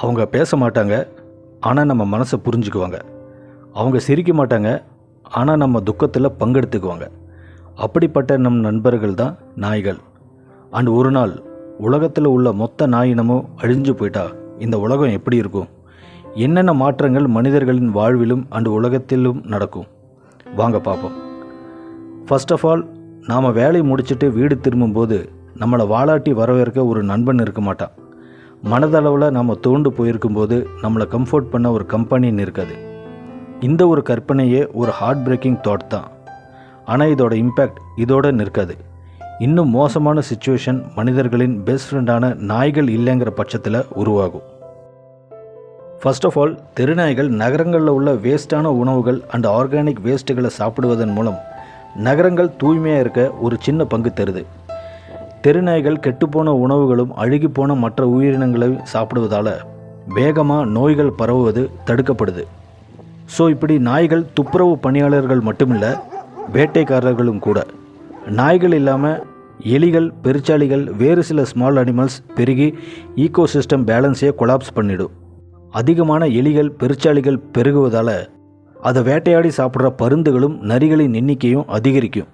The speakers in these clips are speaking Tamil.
அவங்க பேச மாட்டாங்க ஆனால் நம்ம மனசை புரிஞ்சுக்குவாங்க. அவங்க சிரிக்க மாட்டாங்க ஆனால் நம்ம துக்கத்தில் பங்கெடுத்துக்குவாங்க. அப்படிப்பட்ட நம் நண்பர்கள் தான் நாய்கள். அண்ட் ஒரு நாள் உலகத்தில் உள்ள மொத்த நாயினமும் அழிஞ்சு போயிட்டா இந்த உலகம் எப்படி இருக்கும்? என்னென்ன மாற்றங்கள் மனிதர்களின் வாழ்விலும் அண்டு உலகத்திலும் நடக்கும்? வாங்க பார்ப்போம். ஃபர்ஸ்ட் ஆஃப் ஆல் நாம் வேலையை முடிச்சுட்டு வீடு திரும்பும்போது நம்மளை வாலாட்டி வரவேற்க ஒரு நண்பன் இருக்க மாட்டான். மனதளவில் நம்ம தோண்டு போயிருக்கும்போது நம்மளை கம்ஃபர்ட் பண்ண ஒரு கம்பெனின்னு இருக்காது. இந்த ஒரு கற்பனையே ஒரு ஹார்ட் பிரேக்கிங் தாட் தான். ஆனால் இதோட இம்பேக்ட் இதோட நிற்காது. இன்னும் மோசமான சுச்சுவேஷன் மனிதர்களின் பெஸ்ட் ஃப்ரெண்டான நாய்கள் இல்லைங்கிற பட்சத்தில் உருவாகும். ஃபர்ஸ்ட் ஆஃப் ஆல் தெருநாய்கள் நகரங்களில் உள்ள வேஸ்டான உணவுகள் அண்ட் ஆர்கானிக் வேஸ்ட்டுகளை சாப்பிடுவதன் மூலம் நகரங்கள் தூய்மையாக இருக்க ஒரு சின்ன பங்கு தருது. தெருநாய்கள் கெட்டுப்போன உணவுகளும் அழுகிப்போன மற்ற உயிரினங்களை சாப்பிடுவதால் வேகமாக நோய்கள் பரவுவது தடுக்கப்படுது. ஸோ இப்படி நாய்கள் துப்புரவு பணியாளர்கள் மட்டுமில்ல வேட்டைக்காரர்களும் கூட. நாய்கள் இல்லாமல் எலிகள் பெருச்சாளிகள் வேறு சில ஸ்மால் அனிமல்ஸ் பெருகி ஈகோசிஸ்டம் பேலன்ஸையே கொலாப்ஸ் பண்ணிடும். அதிகமான எலிகள் பெருச்சாளிகள் பெருகுவதால் அதை வேட்டையாடி சாப்பிட்ற பருந்துகளும் நரிகளின் எண்ணிக்கையும் அதிகரிக்கும்.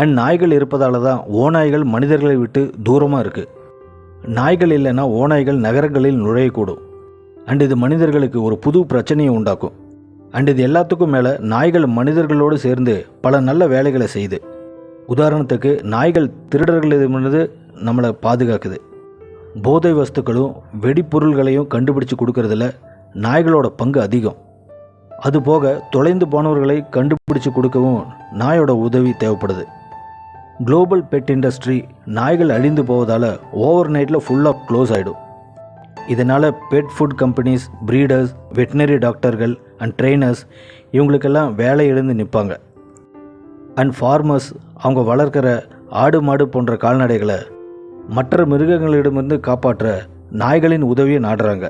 அண்ட் நாய்கள் இருப்பதால தான் ஓநாய்கள் மனிதர்களை விட்டு தூரமாக இருக்குது நாய்கள் இல்லைன்னா ஓநாய்கள் நகரங்களில் நுழையக்கூடும். அண்ட் இது மனிதர்களுக்கு ஒரு புது பிரச்சனையை உண்டாக்கும். அண்ட் இது எல்லாத்துக்கும் மேலே நாய்கள் மனிதர்களோடு சேர்ந்து பல நல்ல வேலைகளை செய்யுது. உதாரணத்துக்கு நாய்கள் திருடர்களிடமிருந்து நம்மளை பாதுகாக்குது. போதை வஸ்துக்களும் வெடிப்பொருள்களையும் கண்டுபிடிச்சு கொடுக்கறதுல நாய்களோட பங்கு அதிகம். அதுபோக தொலைந்து போனவர்களை கண்டுபிடிச்சு கொடுக்கவும் நாயோட உதவி தேவைப்படுது. குளோபல் பெட் இண்டஸ்ட்ரி நாய்கள் அழிந்து போவதால் ஓவர் நைட்டில் ஃபுல்லாக க்ளோஸ் ஆகிடும் இதனால் pet food companies breeders veterinary டாக்டர்கள் அண்ட் ட்ரெயினர்ஸ் இவங்களுக்கெல்லாம் வேலை இழந்து நிற்பாங்க அண்ட் ஃபார்மர்ஸ் அவங்க வளர்க்குற ஆடு மாடு போன்ற கால்நடைகளை மற்ற மிருகங்களிடமிருந்து காப்பாற்ற நாய்களின் உதவியை நாடுறாங்க.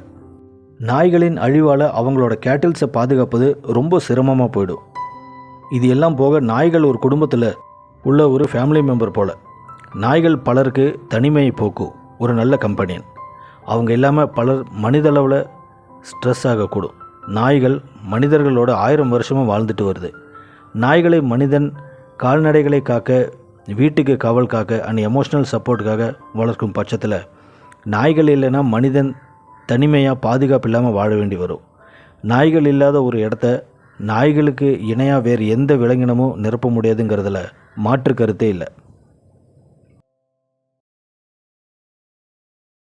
நாய்களின் அழிவால் அவங்களோட கேட்டில்ஸை பாதுகாப்பது ரொம்ப சிரமமாக போயிடும். இது எல்லாம் போக நாய்கள் ஒரு குடும்பத்தில் உள்ள ஒரு ஃபேமிலி மெம்பர் போல். நாய்கள் பலருக்கு தனிமையை போக்கும் ஒரு நல்ல கம்பெனியன் அவங்க இல்லாமல் பலர் மனிதளவில் ஸ்ட்ரெஸ் ஆகக்கூடும் நாய்கள் மனிதர்களோட ஆயிரம் வருஷமும் வாழ்ந்துட்டு வருது. நாய்களை மனிதன் கால்நடைகளை காக்க வீட்டுக்கு காவல் காக்க அண்ட் எமோஷ்னல் சப்போர்ட்டுக்காக வளர்க்கும் பட்சத்தில் நாய்கள் இல்லைன்னா மனிதன் தனிமையாக பாதுகாப்பு இல்லாமல் வாழ வேண்டி வரும். நாய்கள் இல்லாத ஒரு இடத்த நாய்களுக்கு இணையாக வேறு எந்த விலங்கினமும் நிரப்ப முடியாதுங்கிறதுல மாற்று கருத்தே இல்லை.